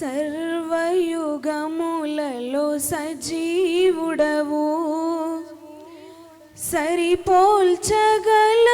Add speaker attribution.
Speaker 1: సర్వయుగములలో సజీవుడవు. సరిపోల్చగల